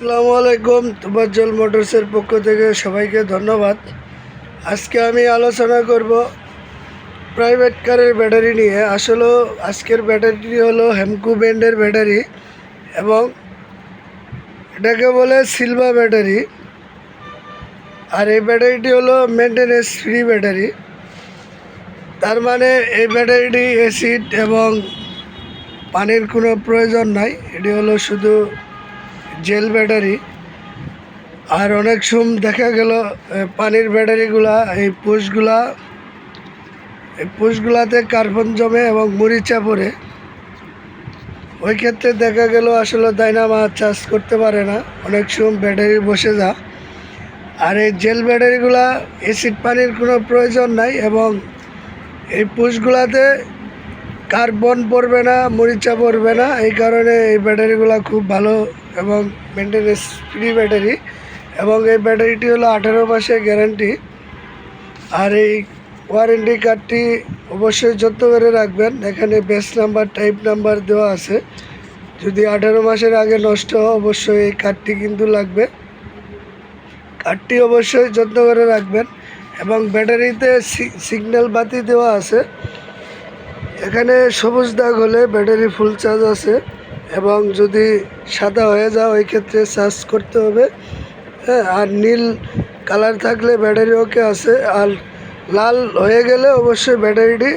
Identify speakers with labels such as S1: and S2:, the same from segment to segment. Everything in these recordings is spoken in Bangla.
S1: আসসালামু আলাইকুম, তুবাজ্জল মোটরসের পক্ষ থেকে সবাইকে ধন্যবাদ। আজকে আমি আলোচনা করব প্রাইভেট কারের ব্যাটারি নিয়ে। আসলে আজকের ব্যাটারিটি হলো হেমকু ব্যান্ডের ব্যাটারি এবং এটাকে বলে সিলভা ব্যাটারি। আর এই ব্যাটারিটি হলো মেনটেনেন্স ফ্রি ব্যাটারি। তার মানে এই ব্যাটারিটি অ্যাসিড এবং পানির কোনো প্রয়োজন নাই। এটি হলো শুধু জেল ব্যাটারি আর অনেক সময় দেখা গেল পানির ব্যাটারিগুলা, এই পুষগুলা এই পুষগুলাতে কার্বন জমে এবং মরিচা পড়ে। ওই ক্ষেত্রে দেখা গেল আসলে ডাইনামা চার্জ করতে পারে না। অনেক সময় ব্যাটারি বসে যা। আর এই জেল ব্যাটারিগুলা, এসিড পানির কোনো প্রয়োজন নাই এবং এই পুষগুলাতে কার্বন পড়বে না, মরিচা পড়বে না। এই কারণে এই ব্যাটারিগুলো খুব ভালো এবং মেনটেনেন্স ফ্রি ব্যাটারি। এবং এই ব্যাটারিটি হলো আঠেরো মাসের গ্যারান্টি আর এই ওয়ারেন্টি কার্ডটি অবশ্যই যত্ন করে রাখবেন। এখানে বেস নাম্বার টাইপ নাম্বার দেওয়া আছে। যদি আঠেরো মাসের আগে নষ্ট হয়, অবশ্যই এই কার্ডটি কিন্তু লাগবে। কার্ডটি অবশ্যই যত্ন করে রাখবেন। এবং ব্যাটারিতে সিগন্যাল বাতি দেওয়া আছে। এখানে সবুজ দাগ হলে ব্যাটারি ফুল চার্জ আছে এবং যদি সাদা হয়ে যায়, ওই ক্ষেত্রে চার্জ করতে হবে। হ্যাঁ আর নীল কালার থাকলে ব্যাটারি ওকে আছে। আর লাল হয়ে গেলে অবশ্যই ব্যাটারিটি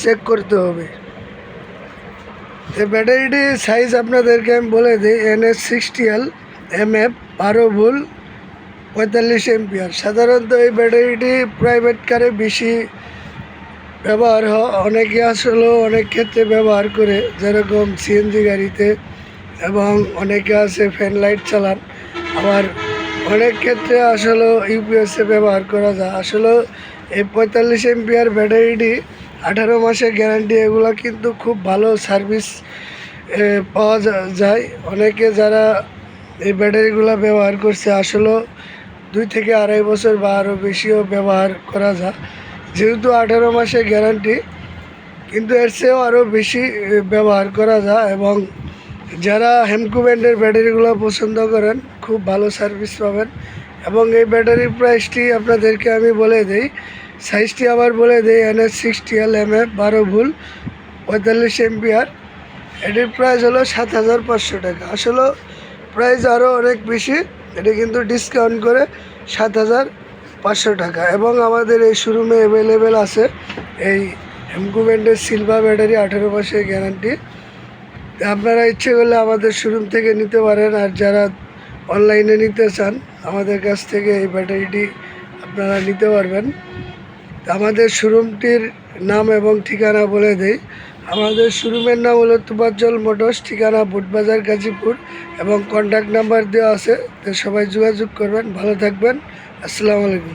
S1: চেক করতে হবে। এই ব্যাটারিটি সাইজ আপনাদেরকে আমি বলে দিই, N S sixty L, M F, বারো ভুল পঁয়তাল্লিশ এমপিআর সাধারণত এই ব্যাটারিটি প্রাইভেট কারে বেশি ব্যবহার অনেকে আসলে অনেক ক্ষেত্রে ব্যবহার করে, যেরকম সিএনজি গাড়িতে এবং অনেকে আছে ফ্যান লাইট চালান। আবার অনেক ক্ষেত্রে আসলে ইউপিএসে ব্যবহার করা যায়। আসলে এই পঁয়তাল্লিশ এমপিআর ব্যাটারিটি আঠারো মাসের গ্যারান্টি, এগুলো কিন্তু খুব ভালো সার্ভিস পাওয়া যায়। অনেকে যারা এই ব্যাটারিগুলো ব্যবহার করছে আসলে দুই থেকে আড়াই বছর বা আরও বেশিও ব্যবহার করা যায়। যেহেতু আঠেরো মাসের গ্যারান্টি, কিন্তু এর চেয়েও আরও বেশি ব্যবহার করা যায় এবং যারা হেমকু ব্র্যান্ডের ব্যাটারিগুলো পছন্দ করেন, খুব ভালো সার্ভিস পাবেন। এবং এই ব্যাটারির প্রাইসটি আপনাদেরকে আমি বলে দিই সাইজটি আবার বলে দিই N S sixty L M F বারো ভুল, পঁয়তাল্লিশ এমপিআর। এটির প্রাইস হলো সাত হাজার পাঁচশো টাকা। আসলে প্রাইস আরও অনেক বেশি, এটি কিন্তু ডিসকাউন্ট করে সাত হাজার পাঁচশো টাকা। এবং আমাদের এই শোরুমে অ্যাভেলেবেল আছে এই হেমকুমেন্টের সিলভার ব্যাটারি আঠেরো মাসের গ্যারান্টি আপনারা ইচ্ছে করলে আমাদের শোরুম থেকে নিতে পারেন আর যারা অনলাইনে নিতে চান, আমাদের কাছ থেকে এই ব্যাটারিটি আপনারা নিতে পারবেন। আমাদের শোরুমটির নাম এবং ঠিকানা বলে দেই। আমাদের শোরুমের নাম হলো তুবাজ্জল মোটরস, ঠিকানা বুটবাজার গাজীপুর এবং কন্ট্যাক্ট নাম্বার দেওয়া আছে। তো সবাই যোগাযোগ করবেন। ভালো থাকবেন। আসসালামু আলাইকুম।